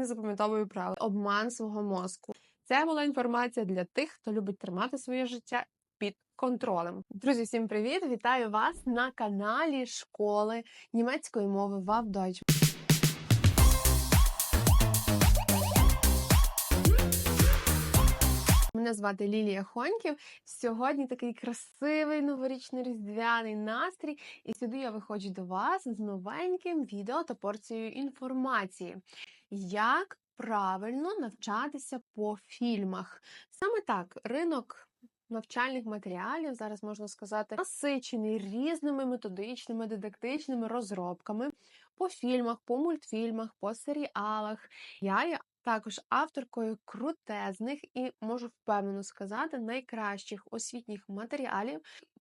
не запам'ятовую правил. Обман свого мозку. Це була інформація для тих, хто любить тримати своє життя під контролем. Друзі, всім привіт! Вітаю вас на каналі школи німецької мови Вавдойч. Мене звати Лілія Хоньків. Сьогодні такий красивий новорічний різдвяний настрій, і сюди я виходжу до вас з новеньким відео та порцією інформації. Як правильно навчатися по фільмах? Саме так, ринок. Навчальних матеріалів зараз можна сказати насичений різними методичними дидактичними розробками по фільмах, по мультфільмах, по серіалах. Я є також авторкою крутезних і можу впевнено сказати найкращих освітніх матеріалів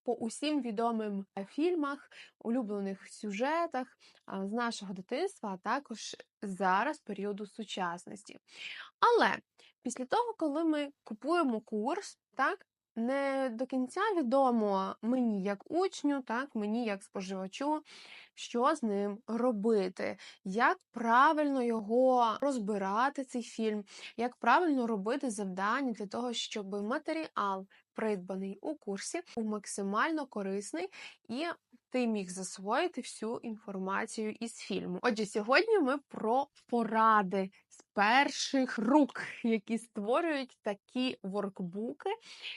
по усім відомим фільмах, улюблених сюжетах з нашого дитинства, а також зараз періоду сучасності. Але після того, коли ми купуємо курс, так. Не до кінця відомо мені як учню, так мені як споживачу, що з ним робити, як правильно його розбирати, цей фільм, як правильно робити завдання для того, щоб матеріал, придбаний у курсі, був максимально корисний і ти міг засвоїти всю інформацію із фільму. Отже, сьогодні ми про поради з перших рук, які створюють такі воркбуки,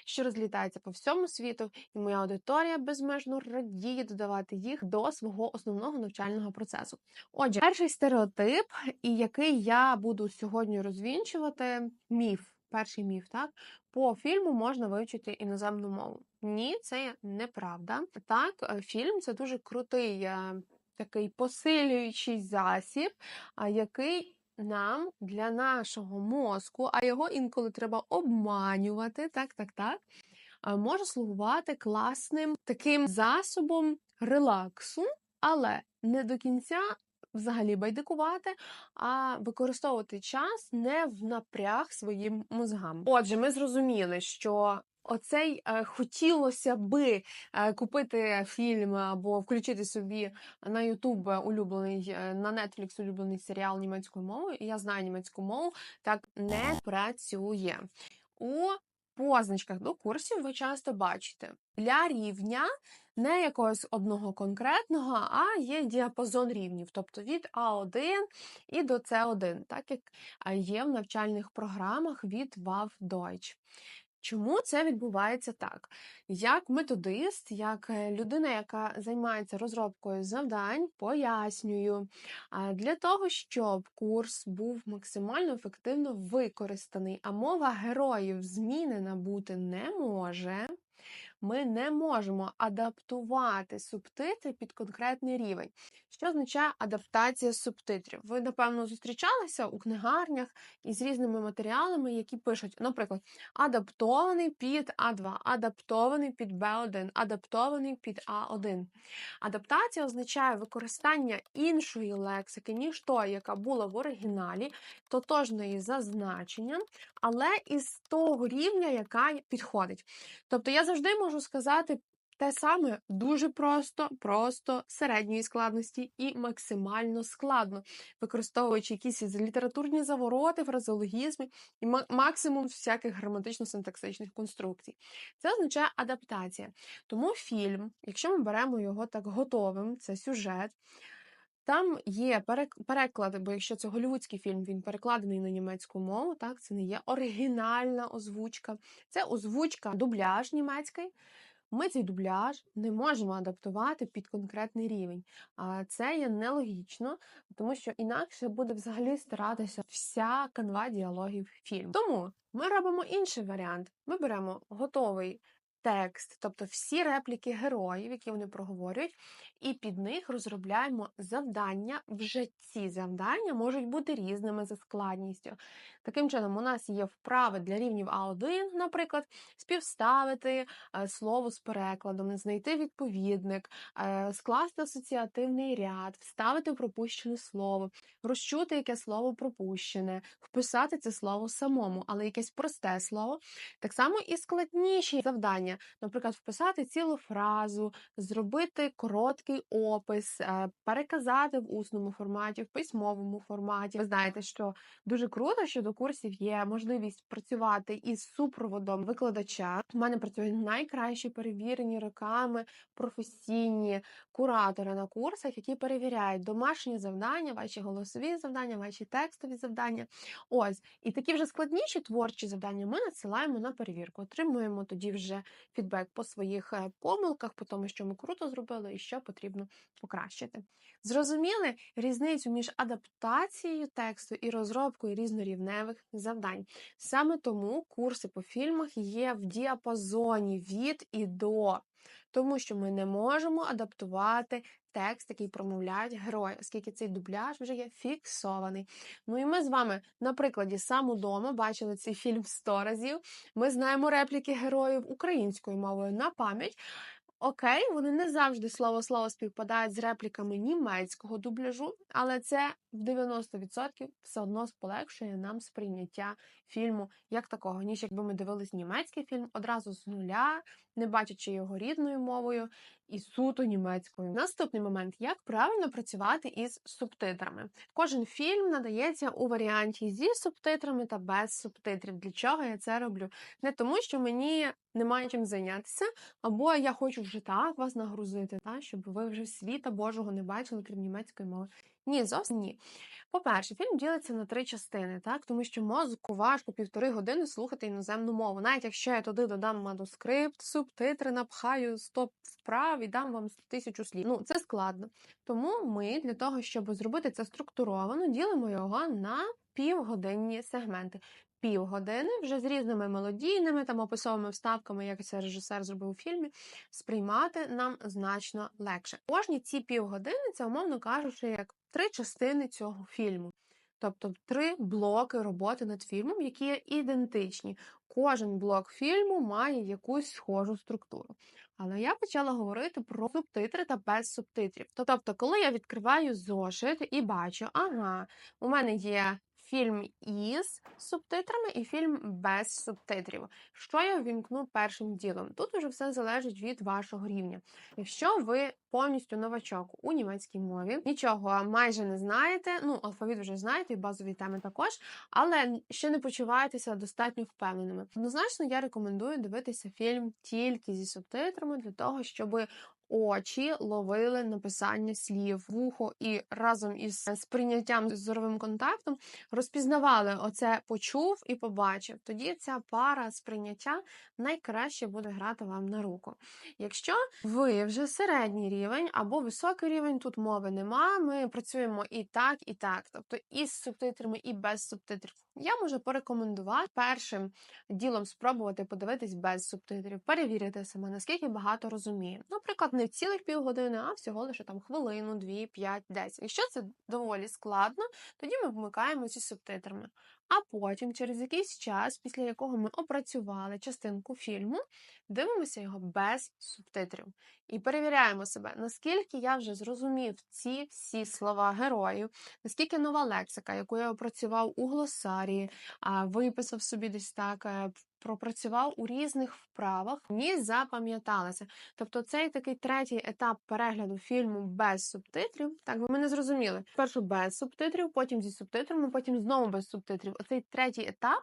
що розлітаються по всьому світу, і моя аудиторія безмежно радіє додавати їх до свого основного навчального процесу. Отже, перший стереотип, і який я буду сьогодні розвінчувати, міф. Перший міф, так по фільму можна вивчити іноземну мову. Ні, це неправда. Так, е, фільм це дуже крутий е, такий посилюючий засіб, який нам для нашого мозку, а його інколи треба обманювати, так, так, так, може слугувати класним таким засобом релаксу, але не до кінця. Взагалі байдикувати, а використовувати час не в напряг своїм мозгам. Отже, ми зрозуміли, що Оцей е, хотілося би е, купити фільм або включити собі на YouTube улюблений е, на Netflix улюблений серіал німецькою мовою. І я знаю німецьку мову, так не працює. У позначках до курсів ви часто бачите для рівня не якогось одного конкретного, а є діапазон рівнів, тобто від А1 і до С1, так як є в навчальних програмах від WAV Deutsch. Чому це відбувається так? Як методист, як е, людина, яка займається розробкою завдань, пояснюю, для того, щоб курс був максимально ефективно використаний, а мова героїв змінена бути не може ми не можемо адаптувати субтитри під конкретний рівень. Що означає адаптація субтитрів? Ви, напевно, зустрічалися у книгарнях із різними матеріалами, які пишуть, наприклад, адаптований під А2, адаптований під Б1, адаптований під А1. Адаптація означає використання іншої лексики, ніж той, яка була в оригіналі, тотожної за значенням, але із того рівня, яка підходить. Тобто я завжди можу сказати те саме дуже просто, просто середньої складності і максимально складно, використовуючи якісь літературні завороти, фразеологізми і максимум всяких граматично-синтаксичних конструкцій. Це означає адаптація. Тому фільм, якщо ми беремо його так готовим, це сюжет. Там є переклади, бо якщо це голівудський фільм, він перекладений на німецьку мову, так це не є оригінальна озвучка, це озвучка дубляж німецький. Ми цей дубляж не можемо адаптувати під конкретний рівень. А це є нелогічно, тому що інакше буде взагалі старатися вся канва діалогів фільму. Тому ми робимо інший варіант. Ми беремо готовий текст, тобто всі репліки героїв, які вони проговорюють, і під них розробляємо завдання. Вже ці завдання можуть бути різними за складністю. Таким чином, у нас є вправи для рівнів А1, наприклад, співставити е, слово з перекладом, знайти відповідник, е, скласти асоціативний ряд, вставити пропущене слово, розчути, яке слово пропущене, вписати це слово самому, але якесь просте слово. Так само і складніші завдання завдання, наприклад, вписати цілу фразу, зробити короткий опис, е, переказати в усному форматі, в письмовому форматі. Ви знаєте, що дуже круто, що до курсів є можливість працювати із супроводом викладача. У мене працюють найкращі перевірені роками професійні куратори на курсах, які перевіряють домашні завдання, ваші голосові завдання, ваші текстові завдання. Ось і такі вже складніші творчі завдання ми надсилаємо на перевірку. Отримуємо тоді вже фідбек по своїх е, помилках, по тому, що ми круто зробили і що потрібно покращити. Зрозуміли різницю між адаптацією тексту і розробкою різнорівневих завдань. Саме тому курси по фільмах є в діапазоні від і до, тому що ми не можемо адаптувати текст, який промовляють герої, оскільки цей дубляж вже є фіксований. Ну і ми з вами на прикладі сам удома бачили цей фільм сто разів. Ми знаємо репліки героїв українською мовою на пам'ять. Окей, вони не завжди слово слово співпадають з репліками німецького дубляжу, але це в 90% все одно полегшує нам сприйняття фільму як такого, ніж якби ми дивились німецький фільм одразу з нуля, не бачачи його рідною мовою і суто німецькою. Наступний момент: як правильно працювати із субтитрами. Кожен фільм надається у варіанті зі субтитрами та без субтитрів. Для чого я це роблю? Не тому, що мені немає чим зайнятися, або я хочу вже так вас нагрузити, та, щоб ви вже світа Божого не бачили, крім німецької мови. Ні, зовсім ні. По-перше, фільм ділиться на три частини, так тому що мозку важко півтори години слухати іноземну мову. Навіть якщо я туди додам манускрипт, субтитри напхаю 100 вправ і дам вам тисячу слів. Ну це складно. Тому ми для того, щоб зробити це структуровано, ділимо його на півгодинні сегменти. Півгодини вже з різними мелодійними там описовими вставками, як це режисер зробив у фільмі, сприймати нам значно легше. Кожні ці півгодини це, умовно кажучи, як три частини цього фільму. Тобто три блоки роботи над фільмом, які є ідентичні. Кожен блок фільму має якусь схожу структуру. Але я почала говорити про субтитри та без субтитрів. Тобто, коли я відкриваю зошит і бачу, ага, у мене є фільм із субтитрами і фільм без субтитрів. Що я ввімкну першим ділом? Тут уже все залежить від вашого рівня. Якщо ви повністю новачок у німецькій мові, нічого майже не знаєте, ну, алфавіт вже знаєте, і базові теми також, але ще не почуваєтеся достатньо впевненими. Однозначно, я рекомендую дивитися фільм тільки зі субтитрами для того, щоб очі ловили написання слів, вухо і разом із сприйняттям з зоровим контактом розпізнавали оце почув і побачив. Тоді ця пара сприйняття найкраще буде грати вам на руку. Якщо ви вже середній рівень або високий рівень, тут мови нема. Ми працюємо і так, і так, тобто і з субтитрами, і без субтитрів. Я можу порекомендувати першим ділом спробувати подивитись без субтитрів, перевірити себе, наскільки багато розуміє. Наприклад, не в цілих півгодини, а всього лише там хвилину, дві, п'ять, десять. Якщо це доволі складно, тоді ми вмикаємо зі субтитрами. А потім, через якийсь час, після якого ми опрацювали частинку фільму, дивимося його без субтитрів і перевіряємо себе, наскільки я вже зрозумів ці всі слова героїв, наскільки нова лексика, яку я опрацював у глосарії, виписав собі десь так. Пропрацював у різних вправах, мені запам'яталося. Тобто цей такий третій етап перегляду фільму без субтитрів. Так, ви мене зрозуміли. Спершу без субтитрів, потім зі субтитрами, потім знову без субтитрів. Оцей третій етап.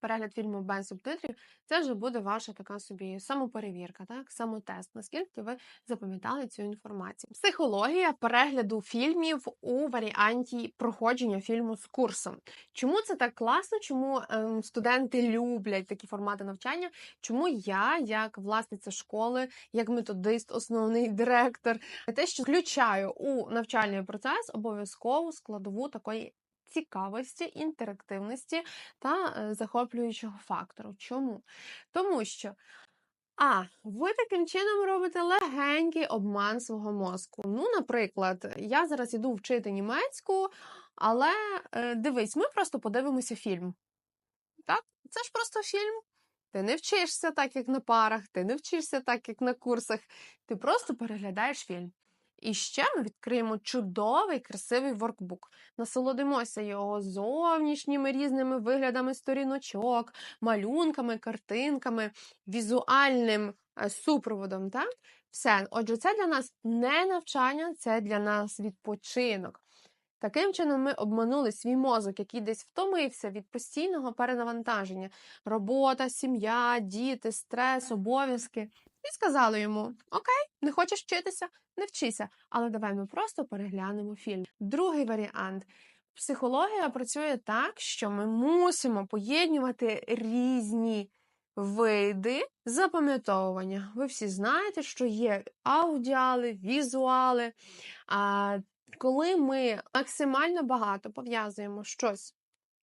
Перегляд фільму без субтитрів, це вже буде ваша така собі самоперевірка, так, самотест, наскільки ви запам'ятали цю інформацію. Психологія перегляду фільмів у варіанті проходження фільму з курсом. Чому це так класно? Чому ем, студенти люблять такі формати навчання? Чому я, як власниця школи, як методист, основний директор, те, що включаю у навчальний процес обов'язково складову такої цікавості, інтерактивності та е, захоплюючого фактору. Чому? Тому що. А, ви таким чином робите легенький обман свого мозку. Ну, наприклад, я зараз іду вчити німецьку, але е, дивись, ми просто подивимося фільм. Так? Це ж просто фільм. Ти не вчишся так, як на парах, ти не вчишся так, як на курсах. Ти просто переглядаєш фільм. І ще ми відкриємо чудовий красивий воркбук. Насолодимося його зовнішніми різними виглядами сторіночок, малюнками, картинками, візуальним е, супроводом. Так? Все. Отже, це для нас не навчання, це для нас відпочинок. Таким чином, ми обманули свій мозок, який десь втомився від постійного перенавантаження: робота, сім'я, діти, стрес, обов'язки. І сказали йому: Окей, не хочеш вчитися, не вчися, але давай ми просто переглянемо фільм. Другий варіант. Психологія працює так, що ми мусимо поєднувати різні види запам'ятовування. Ви всі знаєте, що є аудіали, візуали. А коли ми максимально багато пов'язуємо щось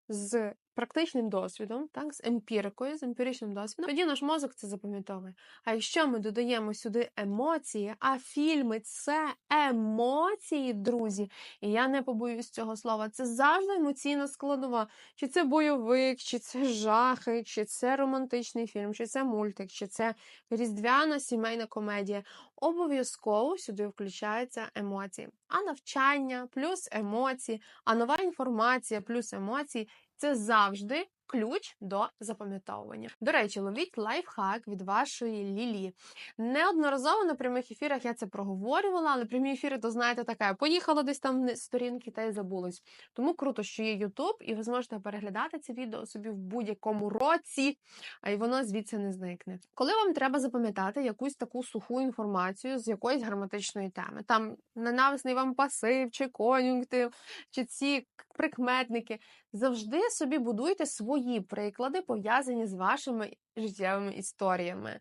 з практичним досвідом, так, з емпірикою, з емпіричним досвідом, тоді наш мозок це запам'ятовує. А якщо ми додаємо сюди емоції, а фільми це емоції, друзі, і я не побоюсь цього слова, це завжди емоційна складова. Чи це бойовик, чи це жахи, чи це романтичний фільм, чи це мультик, чи це різдвяна сімейна комедія. Обов'язково сюди включаються емоції. А навчання плюс емоції, а нова інформація плюс емоції це завжди ключ до запам'ятовування. До речі, ловіть лайфхак від вашої Лілі. Неодноразово на прямих ефірах я це проговорювала, але прямі ефіри, то знаєте, таке, поїхала десь там сторінки та й забулось. Тому круто, що є Ютуб, і ви зможете переглядати це відео собі в будь-якому році, а й воно звідси не зникне. Коли вам треба запам'ятати якусь таку суху інформацію з якоїсь граматичної теми, там ненависний вам пасив, чи конюнктив, чи ці прикметники, завжди собі будуйте свої приклади, пов'язані з вашими життєвими історіями.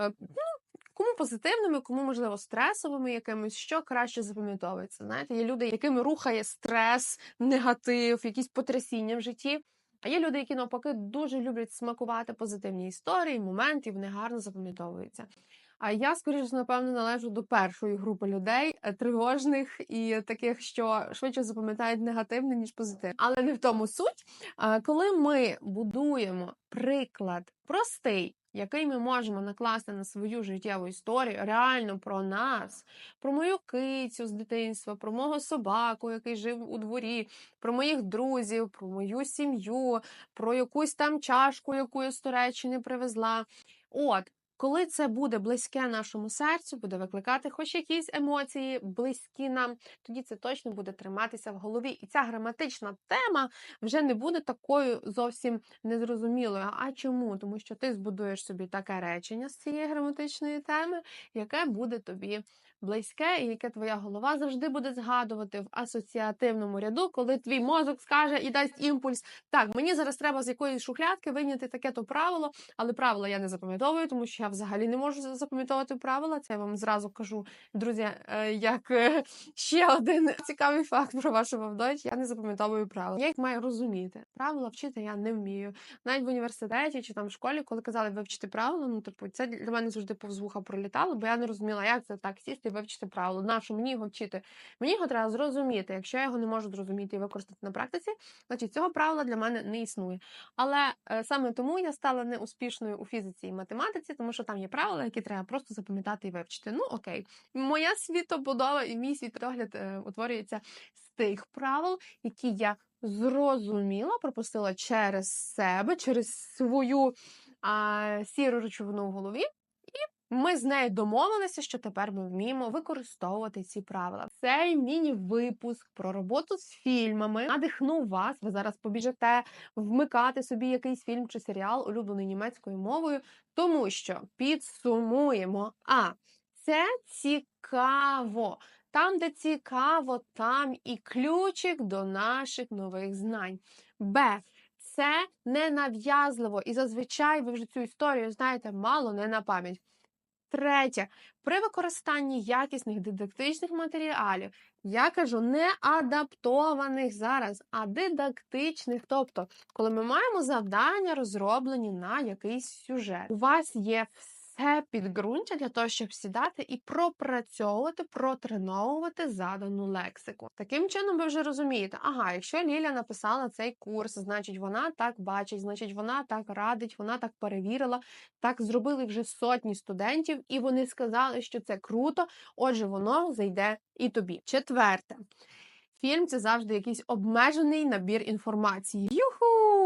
Е, ну, Кому позитивними, кому, можливо, стресовими якимись, що краще запам'ятовується. Знаєте, є люди, якими рухає стрес, негатив, якісь потрясіння в житті. А є люди, які навпаки дуже люблять смакувати позитивні історії, моменти, і вони гарно запам'ятовуються. А я, скоріше, напевно, належу до першої групи людей е, тривожних і таких, що швидше запам'ятають негативне, ніж позитивне. Але не в тому суть. Коли ми будуємо приклад простий, який ми можемо накласти на свою життєву історію, реально про нас, про мою кицю з дитинства, про мого собаку, який жив у дворі, про моїх друзів, про мою сім'ю, про якусь там чашку, яку я з Туреччини привезла. От, коли це буде близьке нашому серцю, буде викликати хоч якісь емоції, близькі нам, тоді це точно буде триматися в голові. І ця граматична тема вже не буде такою зовсім незрозумілою. А чому? Тому що ти збудуєш собі таке речення з цієї граматичної теми, яке буде тобі близьке, і яке твоя голова завжди буде згадувати в асоціативному ряду, коли твій мозок скаже і дасть імпульс. Так, мені зараз треба з якоїсь шухлядки вийняти таке то правило, але правила я не запам'ятовую, тому що я взагалі не можу запам'ятовувати правила. Це я вам зразу кажу, друзі, е, як е, ще один цікавий факт про вашу вавдоч, я не запам'ятовую правила. Я їх маю розуміти. Правила вчити я не вмію. Навіть в університеті чи там в школі, коли казали вивчити правила, ну типу, це для мене завжди повз вуха пролітало, бо я не розуміла, як це так сісти і вивчити правило. Нащо мені його вчити? Мені його треба зрозуміти. Якщо я його не можу зрозуміти і використати на практиці, значить цього правила для мене не існує. Але е, саме тому я стала неуспішною у фізиці і математиці, тому що там є правила, які треба просто запам'ятати і вивчити. Ну окей, моя світобудова і мій світогляд е, утворюється з тих правил, які я зрозуміла, пропустила через себе, через свою а, сіру речовину в голові. Ми з нею домовилися, що тепер ми вміємо використовувати ці правила. Цей міні-випуск про роботу з фільмами надихнув вас. Ви зараз побіжете вмикати собі якийсь фільм чи серіал, улюблений німецькою мовою, тому що підсумуємо. А це цікаво. Там, де цікаво, там і ключик до наших нових знань. Б. Це ненав'язливо. І зазвичай ви вже цю історію знаєте мало не на пам'ять. Третє, при використанні якісних дидактичних матеріалів, я кажу не адаптованих зараз, а дидактичних. Тобто, коли ми маємо завдання розроблені на якийсь сюжет, у вас є все підґрунтя для того, щоб сідати і пропрацьовувати, протреновувати задану лексику. Таким чином, ви вже розумієте, ага, якщо Ліля написала цей курс, значить вона так бачить, значить вона так радить, вона так перевірила, так зробили вже сотні студентів, і вони сказали, що це круто. Отже, воно зайде і тобі. Четверте. Фільм це завжди якийсь обмежений набір інформації.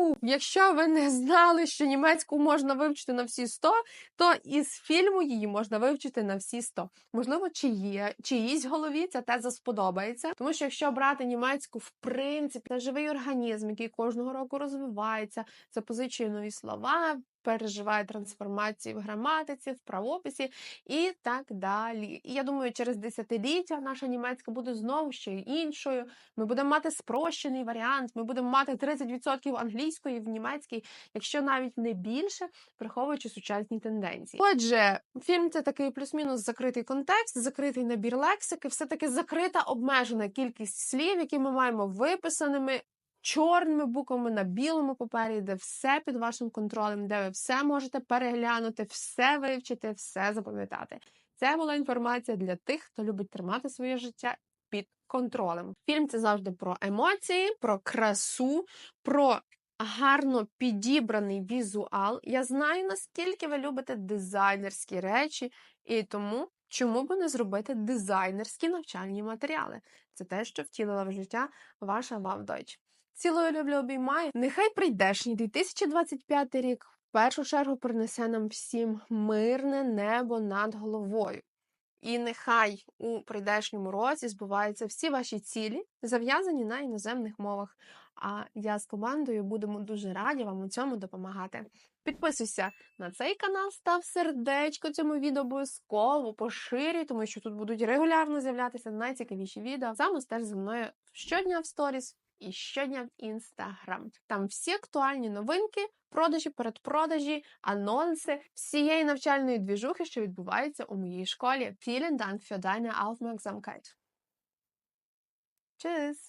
Юху! Якщо ви не знали, що німецьку можна вивчити на всі 100, то із фільму її можна вивчити на всі 100. Можливо, чи є чиїсь голові ця теза сподобається. Тому що якщо брати німецьку, в принципі, це живий організм, який кожного року розвивається, запозичує нові слова, переживає трансформації в граматиці, в правописі і так далі. І я думаю, через десятиліття наша німецька буде знову ще іншою. Ми будемо мати спрощений варіант, ми будемо мати 30% англійської в німецькій, якщо навіть не більше, враховуючи сучасні тенденції. Отже, фільм це такий плюс-мінус закритий контекст, закритий набір лексики, все таки закрита обмежена кількість слів, які ми маємо виписаними чорними буквами на білому папері, де все під вашим контролем, де ви все можете переглянути, все вивчити, все запам'ятати. Це була інформація для тих, хто любить тримати своє життя під контролем. Фільм це завжди про емоції, про красу, про гарно підібраний візуал. Я знаю, наскільки ви любите дизайнерські речі, і тому чому би не зробити дизайнерські навчальні матеріали? Це те, що втілила в життя ваша Вавдойч. Цілою люблю обіймаю. Нехай прийдешній 2025 рік в першу чергу принесе нам всім мирне небо над головою. І нехай у прийдешньому році збуваються всі ваші цілі, зав'язані на іноземних мовах. А я з командою будемо дуже раді вам у цьому допомагати. Підписуйся на цей канал, став сердечко цьому відео обов'язково поширюй, тому що тут будуть регулярно з'являтися найцікавіші відео. Саме стеж зі мною щодня в сторіс і щодня в інстаграм. Там всі актуальні новинки, продажі, передпродажі, анонси всієї навчальної двіжухи, що відбувається у моїй школі. Vielen Dank für deine Aufmerksamkeit. Tschüss!